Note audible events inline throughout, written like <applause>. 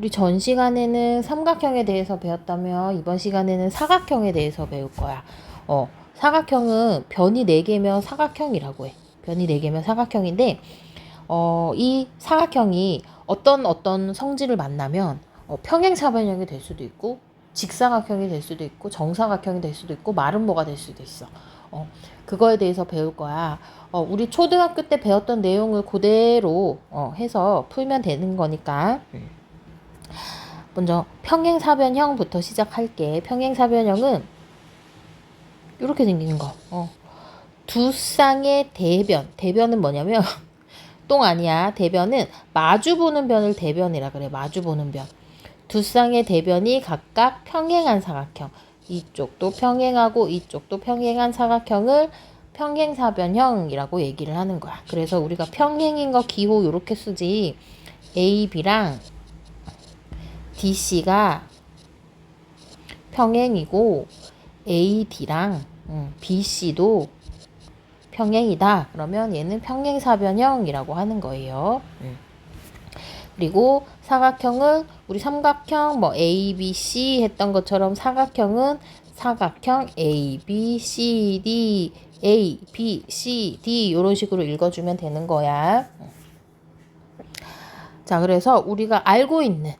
우리 전 시간에는 삼각형에 대해서 배웠다면 이번 시간에는 사각형에 대해서 배울 거야. 어, 사각형은 변이 4개면 사각형이라고 해. 변이 4개면 사각형인데 어, 이 사각형이 어떤 어떤 성질을 만나면 어, 평행사변형이 될 수도 있고 직사각형이 될 수도 있고 정사각형이 될 수도 있고 마름모가 될 수도 있어. 어, 그거에 대해서 배울 거야. 어, 우리 초등학교 때 배웠던 내용을 그대로 어, 해서 풀면 되는 거니까. 음. 먼저 평행사변형부터 시작할게. 평행사변형은 이렇게 생기는 거. 어. 두 쌍의 대변. 대변은 뭐냐면 <laughs> 똥 아니야. 대변은 마주 보는 변을 대변이라 그래. 마주 보는 변. 두 쌍의 대변이 각각 평행한 사각형. 이쪽도 평행하고 이쪽도 평행한 사각형을 평행사변형이라고 얘기를 하는 거야. 그래서 우리가 평행인 거 기호 이렇게 쓰지. A, B랑 DC가 평행이고 AD랑 음, BC도 평행이다. 그러면 얘는 평행사변형이라고 하는 거예요. 음. 그리고 사각형은 우리 삼각형 뭐 A, B, C 했던 것처럼 사각형은 사각형 A, B, C, D, A, B, C, D 이런 식으로 읽어주면 되는 거야. 자, 그래서 우리가 알고 있는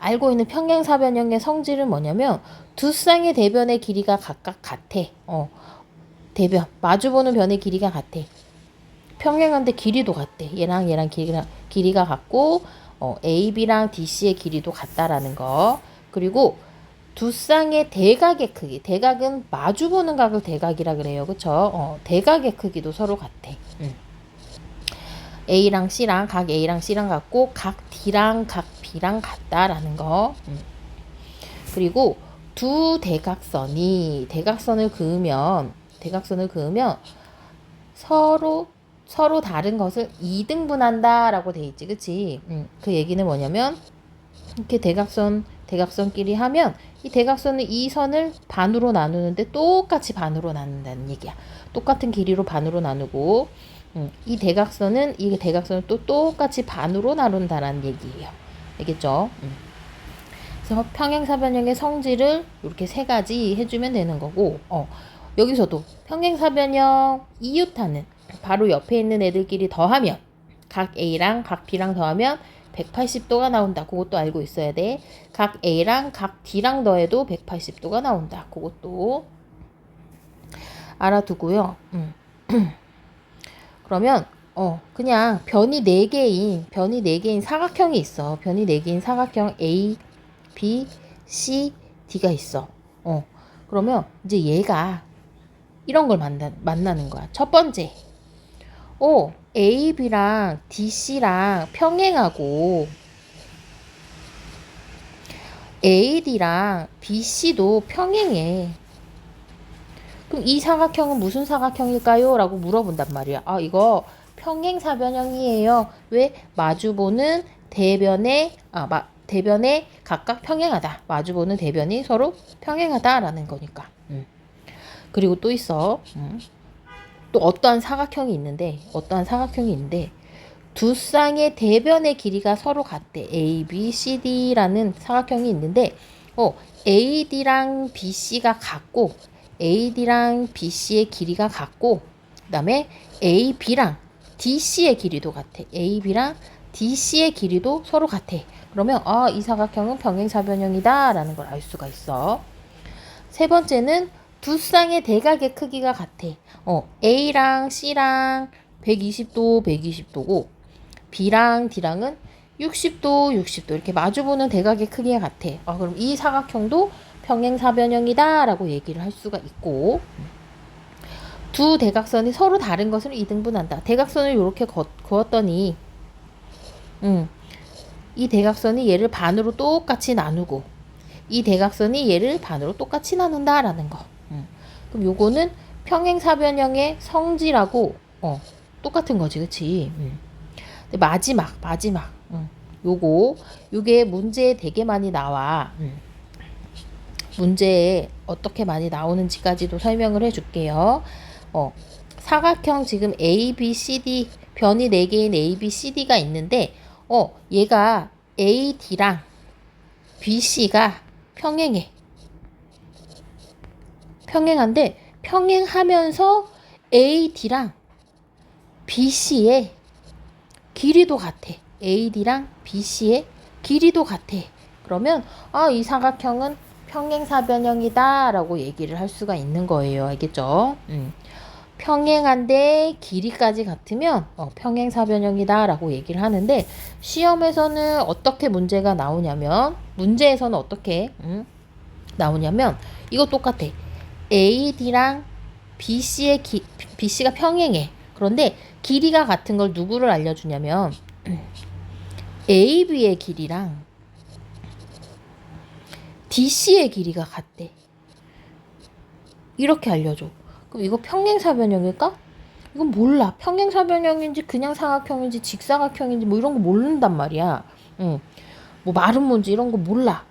알고 있는 평행사변형의 성질은 뭐냐면 두 쌍의 대변의 길이가 각각 같아. 어, 대변 마주보는 변의 길이가 같아. 평행한데 길이도 같대. 얘랑 얘랑 길이가 길이가 같고 어, AB랑 DC의 길이도 같다라는 거. 그리고 두 쌍의 대각의 크기. 대각은 마주 보는 각을 대각이라 그래요. 그쵸? 어, 대각의 크기도 서로 같아. 음. A랑 C랑 각 A랑 C랑 같고 각 D랑 각 B랑 같다라는 거. 음. 그리고 두 대각선이 대각선을 그으면 대각선을 그으면 서로 서로 다른 것을 2등분한다라고 돼 있지, 그치? 음, 그 얘기는 뭐냐면 이렇게 대각선 대각선끼리 하면 이 대각선은 이 선을 반으로 나누는데 똑같이 반으로 나눈다는 얘기야. 똑같은 길이로 반으로 나누고 음, 이 대각선은 이 대각선을 또 똑같이 반으로 나눈다라는 얘기예요. 알겠죠? 음. 그래서 평행사변형의 성질을 이렇게 세 가지 해주면 되는 거고, 어, 여기서도 평행사변형 이유타는 바로 옆에 있는 애들끼리 더하면 각 A랑 각 B랑 더하면 180도가 나온다. 그것도 알고 있어야 돼. 각 A랑 각 D랑 더해도 180도가 나온다. 그것도 알아두고요. 음. <clears throat> 그러면 어 그냥 변이 4개인 변이 4개인 사각형이 있어. 변이 4개인 사각형 A, B, C, D가 있어. 어 그러면 이제 얘가 이런 걸 만나, 만나는 거야. 첫 번째 어, AB랑 DC랑 평행하고 AD랑 BC도 평행해. 그럼 이 사각형은 무슨 사각형일까요? 라고 물어본단 말이야. 아, 이거 평행사변형이에요. 왜? 마주보는 대변에, 아, 마, 대변에 각각 평행하다. 마주보는 대변이 서로 평행하다라는 거니까. 음. 그리고 또 있어. 음. 또 어떠한 사각형이 있는데 어떠한 사각형이 있는데 두 쌍의 대변의 길이가 서로 같대. A, B, C, D라는 사각형이 있는데 어, AD랑 BC가 같고 AD랑 BC의 길이가 같고 그다음에 AB랑 DC의 길이도 같아. AB랑 DC의 길이도 서로 같아. 그러면 아, 이 사각형은 평행사변형이다 라는 걸 알 수가 있어. 세 번째는 두 쌍의 대각의 크기가 같아. 어, A랑 C랑 120도, 120도고 B랑 D랑은 60도, 60도 이렇게 마주보는 대각의 크기가 같아. 아, 그럼 이 사각형도 평행사변형이다 라고 얘기를 할 수가 있고 두 대각선이 서로 다른 것을 이등분한다. 대각선을 이렇게 그었더니 음, 이 대각선이 얘를 반으로 똑같이 나누고 이 대각선이 얘를 반으로 똑같이 나눈다라는 거. 그럼 요거는 평행사변형의 성질하고 어, 똑같은 거지, 그치? 음. 마지막, 마지막, 음. 요거, 요게 문제에 되게 많이 나와. 음. 문제에 어떻게 많이 나오는지까지도 설명을 해줄게요. 어, 사각형 지금 A, B, C, D 변이 4개인 A, B, C, D가 있는데 어, 얘가 A, D랑 BC가 평행해. 평행한데 평행하면서 AD랑 BC의 길이도 같아. AD랑 BC의 길이도 같아. 그러면 아, 이 사각형은 평행사변형이다 라고 얘기를 할 수가 있는 거예요. 알겠죠? 음. 평행한데 길이까지 같으면 어, 평행사변형이다 라고 얘기를 하는데 시험에서는 어떻게 문제가 나오냐면 문제에서는 어떻게 음, 나오냐면 이거 똑같아. AD랑 BC의 기, BC가 평행해. 그런데 길이가 같은 걸 누구를 알려주냐면 <clears throat> AB의 길이랑 DC의 길이가 같대. 이렇게 알려줘. 그럼 이거 평행사변형일까? 이건 몰라. 평행사변형인지 그냥 사각형인지 직사각형인지 뭐 이런 거 모른단 말이야. 응. 뭐 마른 문제 이런 거 몰라.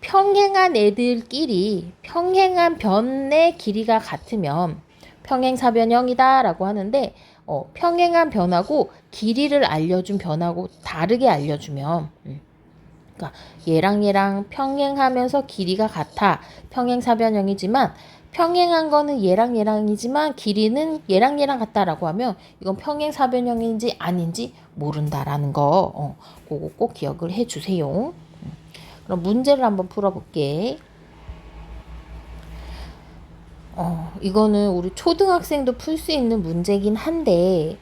평행한 애들끼리 평행한 변의 길이가 같으면 평행사변형이다라고 하는데 어, 평행한 변하고 길이를 알려준 변하고 다르게 알려주면 음. 그러니까 얘랑 얘랑 평행하면서 길이가 같아 평행사변형이지만 평행한 거는 얘랑 얘랑이지만 길이는 얘랑 얘랑 같다라고 하면 이건 평행 사변형인지 아닌지 모른다라는 거 어, 그거 꼭 기억을 해주세요. 음. 그럼 문제를 한번 풀어볼게. 어, 이거는 우리 초등학생도 풀 수 있는 문제긴 한데,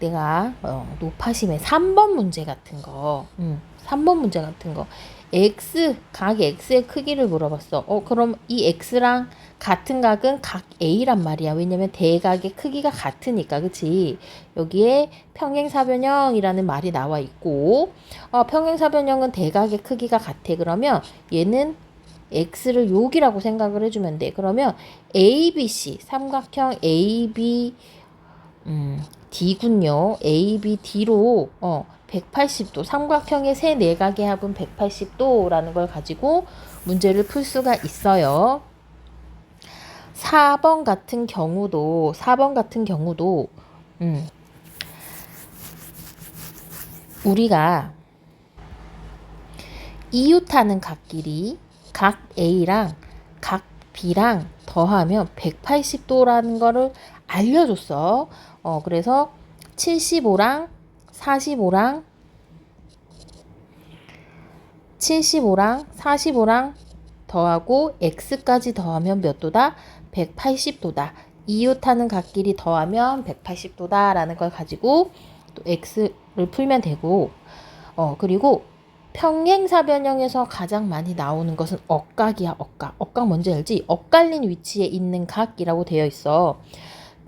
내가, 어, 노파심의 3번 문제 같은 거, 음, 3번 문제 같은 거, x, 각 x의 크기를 물어봤어. 어, 그럼 이 x랑 같은 각은 각 a란 말이야. 왜냐면 대각의 크기가 같으니까, 그치? 여기에 평행사변형이라는 말이 나와 있고, 어, 평행사변형은 대각의 크기가 같아. 그러면 얘는 x를 여기라고 생각을 해주면 돼. 그러면 ABC 삼각형 AB 음, D군요. ABD로 어, 180도 삼각형의 세 내각의 합은 180도라는 걸 가지고 문제를 풀 수가 있어요. 4번 같은 경우도 4번 같은 경우도 음, 우리가 이웃하는 각끼리 각 A랑 각 B랑 더하면 180도라는 거를 알려줬어. 어, 그래서 75랑 45랑 75랑 45랑 더하고 x까지 더하면 몇 도다? 180도다. 이웃하는 각끼리 더하면 180도다 라는 걸 가지고 또 x를 풀면 되고 어 그리고 평행사변형에서 가장 많이 나오는 것은 억각이야, 억각. 억각 뭔지 알지? 엇갈린 위치에 있는 각이라고 되어 있어.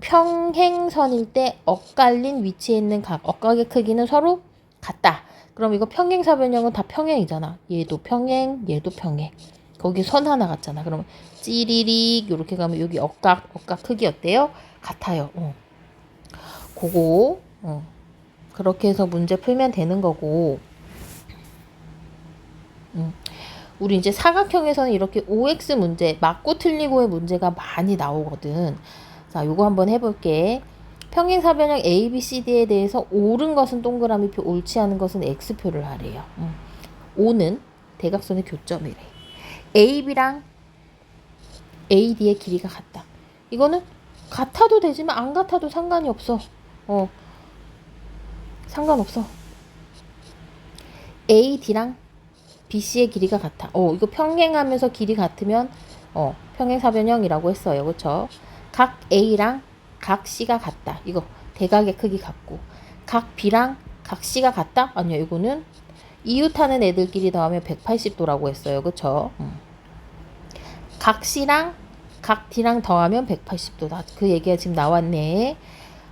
평행선일 때 엇갈린 위치에 있는 각, 억각의 크기는 서로 같다. 그럼 이거 평행사변형은 다 평행이잖아. 얘도 평행, 얘도 평행. 거기 선 하나 같잖아. 그러면 찌리릭 이렇게 가면 여기 억각, 억각 크기 어때요? 같아요. 어. 그거 어. 그렇게 해서 문제 풀면 되는 거고 음. 우리 이제 사각형에서는 이렇게 OX 문제, 맞고 틀리고의 문제가 많이 나오거든. 자, 요거 한번 해볼게. 평행사변형 A, B, C, D에 대해서 옳은 것은 동그라미표, 옳지 않은 것은 X표를 하래요. 음. O는 대각선의 교점이래. AB랑 AD의 길이가 같다. 이거는 같아도 되지만 안 같아도 상관이 없어. 어. 상관없어. AD랑 BC의 길이가 같아. 어, 이거 평행하면서 길이 같으면 어, 평행사변형이라고 했어요. 그렇죠? 각 A랑 각 C가 같다. 이거 대각의 크기 같고 각 B랑 각 C가 같다? 아니요. 이거는 이웃하는 애들끼리 더하면 180도라고 했어요. 그렇죠? 음. 각 C랑 각 D랑 더하면 180도다. 그 얘기가 지금 나왔네.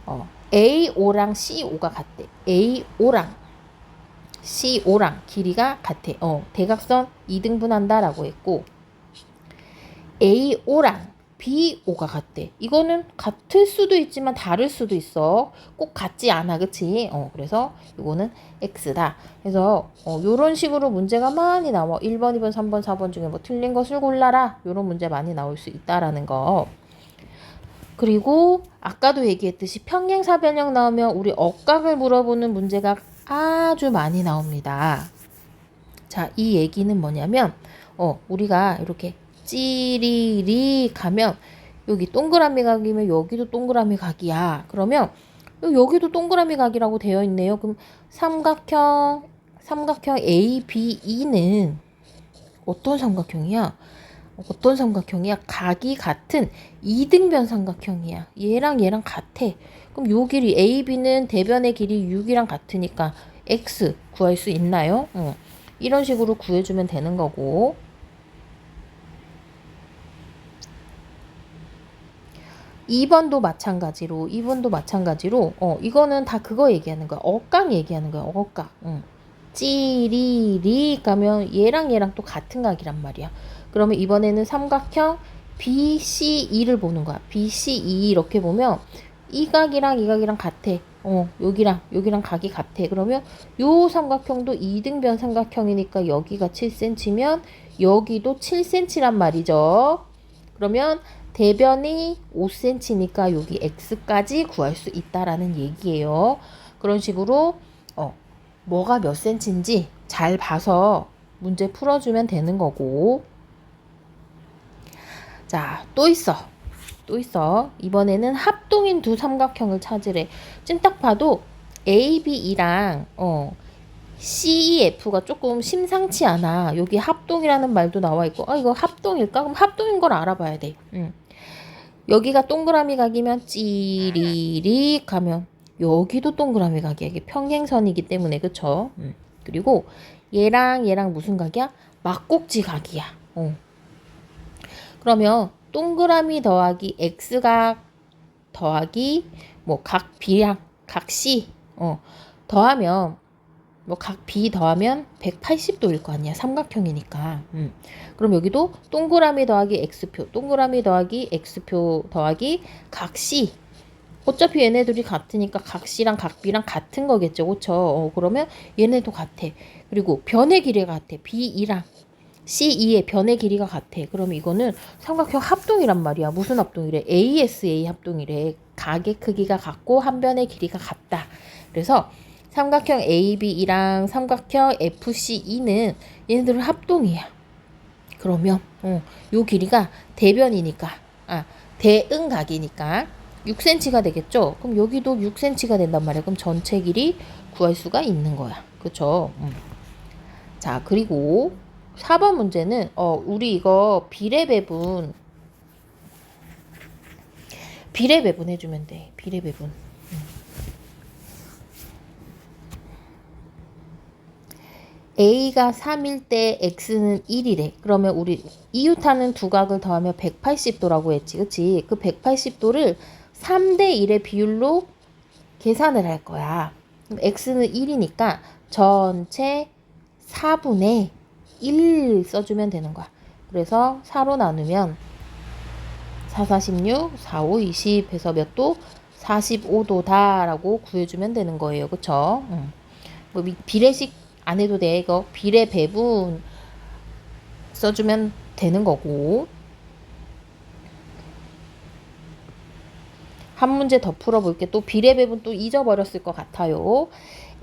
어, A5랑 C5가 같대. A5랑 C5랑 길이가 같아. 어, 대각선 2등분한다라고 했고 A5랑 B5가 같대. 이거는 같을 수도 있지만 다를 수도 있어. 꼭 같지 않아. 그치? 어, 그래서 이거는 X다. 그래서 어, 요런 식으로 문제가 많이 나와. 1번, 2번, 3번, 4번 중에 뭐 틀린 것을 골라라. 요런 문제 많이 나올 수 있다라는 거. 그리고 아까도 얘기했듯이 평행사변형 나오면 우리 억각을 물어보는 문제가 아주 많이 나옵니다. 자, 이 얘기는 뭐냐면, 어, 우리가 이렇게 찌리리 가면, 여기 동그라미 각이면 여기도 동그라미 각이야. 그러면, 여기도 동그라미 각이라고 되어 있네요. 그럼 삼각형, 삼각형 ABE는 어떤 삼각형이야? 어떤 삼각형이야? 각이 같은 이등변 삼각형이야. 얘랑 얘랑 같아. 그럼 요 길이 AB는 대변의 길이 6이랑 같으니까 X 구할 수 있나요? 어. 이런 식으로 구해주면 되는 거고. 이번도 마찬가지로, 이번도 마찬가지로, 어, 이거는 다 그거 얘기하는 거야. 억각 얘기하는 거야, 억각. 응. 찌리리 가면 얘랑 얘랑 또 같은 각이란 말이야. 그러면 이번에는 삼각형 BCE를 보는 거야. BCE 이렇게 보면 이 각이랑 이 각이랑 같아. 어, 여기랑 여기랑 각이 같아. 그러면 요 삼각형도 이등변 삼각형이니까 여기가 7cm면 여기도 7cm란 말이죠. 그러면 대변이 5cm니까 여기 x까지 구할 수 있다라는 얘기예요. 그런 식으로 어, 뭐가 몇 cm인지 잘 봐서 문제 풀어주면 되는 거고. 자, 또 있어. 또 있어. 이번에는 합동인 두 삼각형을 찾으래. 찜딱 봐도 ABE랑 어, CEF가 조금 심상치 않아. 여기 합동이라는 말도 나와 있고, 아, 이거 합동일까? 그럼 합동인 걸 알아봐야 돼. 응. 여기가 동그라미 각이면 찌리리 가면 여기도 동그라미 각이야. 이게 평행선이기 때문에 그쵸? 음. 그리고 얘랑 얘랑 무슨 각이야? 막꼭지 각이야. 어. 그러면 동그라미 더하기 x각 더하기 뭐각 b랑 각 c 어 더하면 뭐 각 b 더하면 180도일 거 아니야 삼각형이니까 음. 그럼 여기도 동그라미 더하기 x표 동그라미 더하기 x표 더하기 각 c 어차피 얘네 들이 같으니까 각 C랑 각 B랑 같은 거겠죠. 그쵸? 어, 그러면 얘네도 같아. 그리고 변의 길이가 같아. B2랑 C2의 변의 길이가 같아. 그러면 이거는 삼각형 합동이란 말이야. 무슨 합동이래? ASA 합동이래. 각의 크기가 같고 한 변의 길이가 같다. 그래서 삼각형 AB이랑 삼각형 FCE는 얘네들은 합동이야. 그러면 어, 요 길이가 대변이니까 아 대응각이니까 6cm가 되겠죠? 그럼 여기도 6cm가 된단 말이야. 그럼 전체 길이 구할 수가 있는 거야. 그쵸? 음. 자, 그리고 4번 문제는, 어, 우리 이거 비례 배분, 비례 배분 해주면 돼. 비례 배분. A가 3일 때 X는 1이래. 그러면 우리 이웃하는 두 각을 더하면 180도라고 했지. 그치? 그 180도를 3대 1의 비율로 계산을 할 거야. 그럼 x는 1이니까 전체 4분의 1 써주면 되는 거야. 그래서 4로 나누면 4, 4, 16, 4, 5, 20 해서 몇 도? 45도다라고 구해주면 되는 거예요. 그쵸? 응. 뭐 비례식 안 해도 돼. 이거 비례 배분 써주면 되는 거고. 한 문제 더 풀어볼게. 또 비례 배분 또 잊어버렸을 것 같아요.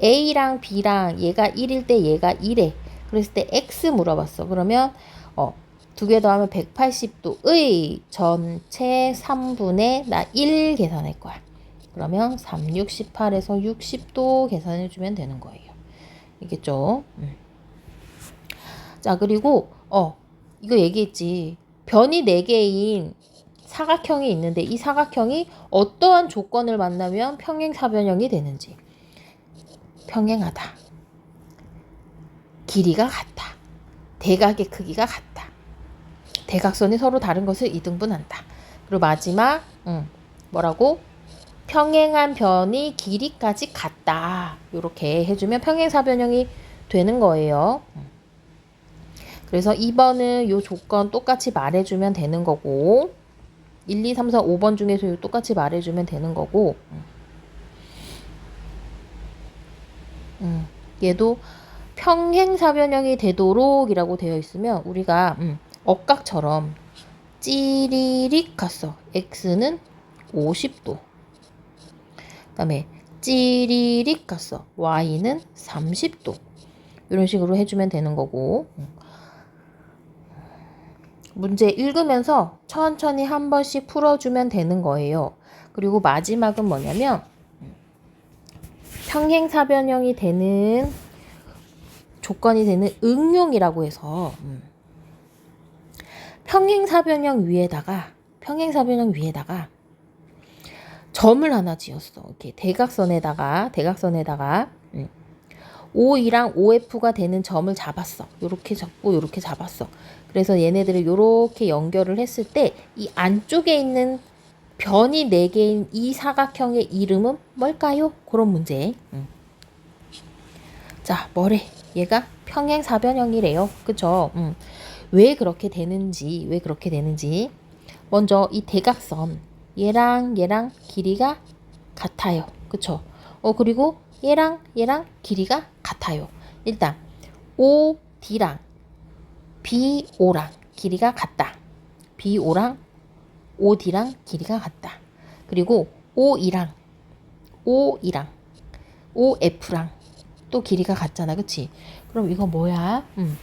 A랑 B랑 얘가 1일 때 얘가 1에. 그랬을 때 X 물어봤어. 그러면 어, 두 개 더하면 180도의 전체 3분의 나 1 계산할 거야. 그러면 3, 6, 18에서 60도 계산해 주면 되는 거예요. 이겠죠? 음. 자, 그리고, 어, 이거 얘기했지. 변이 4개인 사각형이 있는데 이 사각형이 어떠한 조건을 만나면 평행사변형이 되는지. 평행하다. 길이가 같다. 대각의 크기가 같다. 대각선이 서로 다른 것을 이등분한다. 그리고 마지막, 음, 뭐라고? 평행한 변이 길이까지 같다. 이렇게 해주면 평행사변형이 되는 거예요. 음. 그래서 2번은 이 조건 똑같이 말해주면 되는 거고 1, 2, 3, 4, 5번 중에서 똑같이 말해주면 되는 거고 음, 얘도 평행사변형이 되도록 이라고 되어 있으면 우리가 음, 억각처럼 찌리릭 갔어. x는 50도. 그 다음에 찌리릭 갔어. y는 30도. 이런 식으로 해주면 되는 거고. 문제 읽으면서 천천히 한 번씩 풀어주면 되는 거예요. 그리고 마지막은 뭐냐면 평행사변형이 되는 조건이 되는 응용이라고 해서 음. 평행사변형 위에다가 평행사변형 위에다가 점을 하나 지었어. 이렇게 대각선에다가 대각선에다가 음. OE랑 OF가 되는 점을 잡았어. 요렇게 잡고 요렇게 잡았어. 그래서 얘네들을 요렇게 연결을 했을 때 이 안쪽에 있는 변이 4개인 이 사각형의 이름은 뭘까요? 그런 문제. 음. 자, 뭐래? 얘가 평행 사변형이래요. 그쵸? 음. 왜 그렇게 되는지, 왜 그렇게 되는지. 먼저 이 대각선, 얘랑 얘랑 길이가 같아요. 그쵸? 어, 그리고 얘랑 얘랑 길이가 같아요. 일단, OD랑 BO랑 길이가 같다. BO랑 OD랑 길이가 같다. 그리고 OE랑 OE랑 OF랑 또 길이가 같잖아. 그치? 그럼 이거 뭐야? 음.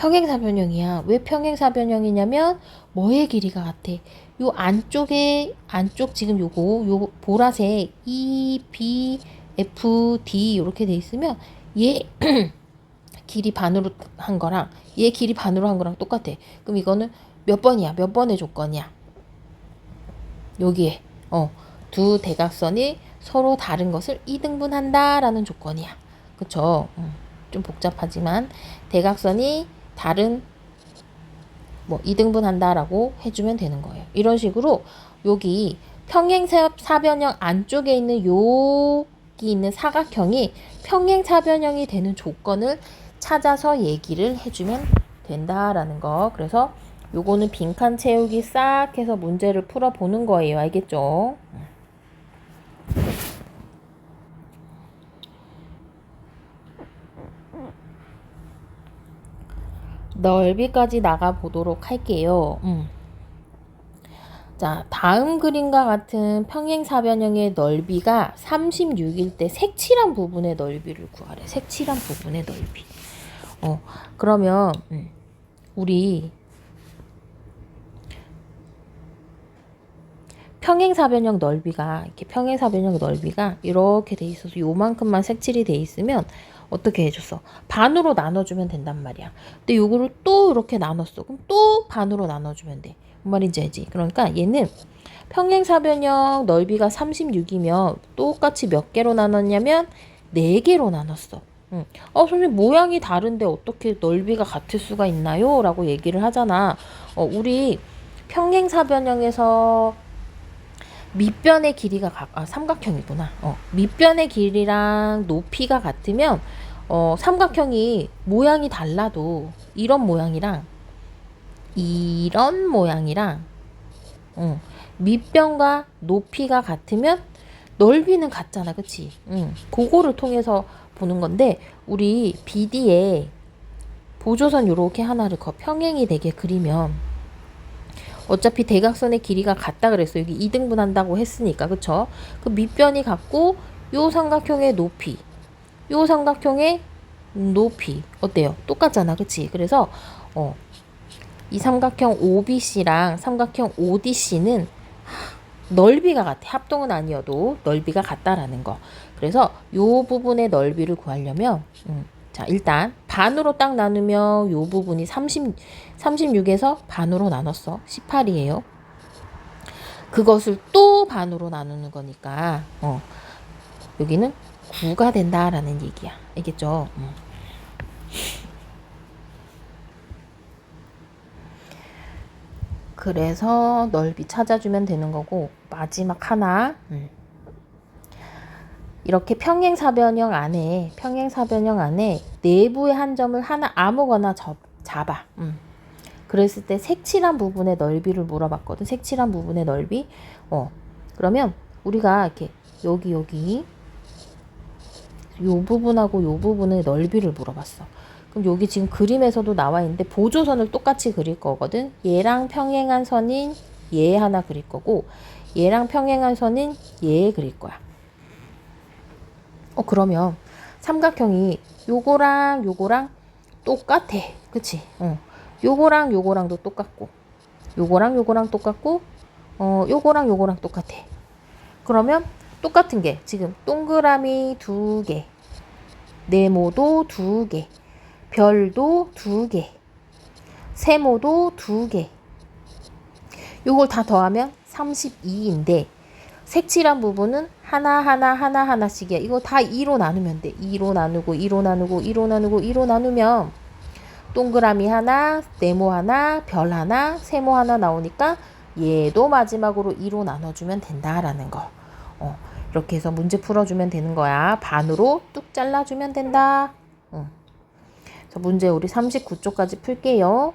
평행사 변형이야. 왜 평행사 변형이냐면 뭐의 길이가 같아? 요 안쪽에 안쪽 지금 요거 요 보라색 E, B, F, D 이렇게 돼 있으면 얘 <clears throat> 길이 반으로 한 거랑 얘 길이 반으로 한 거랑 똑같아. 그럼 이거는 몇 번이야? 몇 번의 조건이야? 여기에 어, 두 대각선이 서로 다른 것을 이등분한다라는 조건이야. 그쵸? 음, 좀 복잡하지만 대각선이 다른 뭐 이등분 한다라고 해주면 되는 거예요. 이런 식으로 여기 평행사변형 안쪽에 있는 여기 있는 사각형이 평행사변형이 되는 조건을 찾아서 얘기를 해주면 된다라는 거. 그래서 요거는 빈칸 채우기 싹 해서 문제를 풀어보는 거예요. 알겠죠? 넓이까지 나가 보도록 할게요. 음. 자, 다음 그림과 같은 평행사변형의 넓이가 36일 때 색칠한 부분의 넓이를 구하래. 색칠한 부분의 넓이. 어, 그러면 음, 우리 평행사변형 넓이가 이렇게 평행사변형 넓이가 이렇게 돼 있어서 요만큼만 색칠이 돼 있으면 어떻게 해줬어? 반으로 나눠주면 된단 말이야. 근데 요거를 또 이렇게 나눴어. 그럼 또 반으로 나눠주면 돼. 뭔 말인지 알지? 그러니까 얘는 평행사변형 넓이가 36이면 똑같이 몇 개로 나눴냐면 4개로 나눴어. 응. 어, 선생님, 모양이 다른데 어떻게 넓이가 같을 수가 있나요? 라고 얘기를 하잖아. 어, 우리 평행사변형에서 밑변의 길이가 각, 아, 삼각형이구나. 어, 밑변의 길이랑 높이가 같으면, 어, 삼각형이 모양이 달라도 이런 모양이랑 이런 모양이랑, 어, 밑변과 높이가 같으면 넓이는 같잖아. 그치? 응. 그거를 통해서 보는 건데, 우리 BD에 보조선 요렇게 하나를 거 평행이 되게 그리면, 어차피 대각선의 길이가 같다 그랬어. 여기 2등분 한다고 했으니까. 그쵸? 그 밑변이 같고 요 삼각형의 높이. 요 삼각형의 높이. 어때요? 똑같잖아. 그치? 그래서 어, 이 삼각형 OBC랑 삼각형 ODC는 넓이가 같아. 합동은 아니어도 넓이가 같다라는 거. 그래서 요 부분의 넓이를 구하려면 음, 자, 일단 반으로 딱 나누면 요 부분이 30, 36에서 반으로 나눴어. 18이에요. 그것을 또 반으로 나누는 거니까 어, 여기는 9가 된다라는 얘기야. 알겠죠? 음. 그래서 넓이 찾아주면 되는 거고 마지막 하나 음. 이렇게 평행사변형 안에 평행사변형 안에 내부의 한 점을 하나 아무거나 접, 잡아. 음. 그랬을 때 색칠한 부분의 넓이를 물어봤거든. 색칠한 부분의 넓이. 어. 그러면 우리가 이렇게 여기 여기 요 부분하고 요 부분의 넓이를 물어봤어. 그럼 여기 지금 그림에서도 나와 있는데 보조선을 똑같이 그릴 거거든. 얘랑 평행한 선인 얘 하나 그릴 거고 얘랑 평행한 선인 얘 그릴 거야. 어 그러면 삼각형이 요거랑 요거랑 똑같아. 그치? 어. 요거랑 요거랑도 똑같고, 요거랑 요거랑 똑같고, 어, 요거랑 요거랑 똑같아. 그러면 똑같은 게 지금 동그라미 두 개, 네모도 두 개, 별도 두 개, 세모도 두 개. 요걸 다 더하면 32인데 색칠한 부분은 하나하나 하나하나씩이야. 이거 다 2로 나누면 돼. 2로 나누고 2로 나누고 2로 나누고 2로 나누면 동그라미 하나, 네모 하나, 별 하나, 세모 하나 나오니까 얘도 마지막으로 2로 나눠주면 된다라는 거. 어, 이렇게 해서 문제 풀어주면 되는 거야. 반으로 뚝 잘라주면 된다. 응. 자, 문제 우리 39쪽까지 풀게요.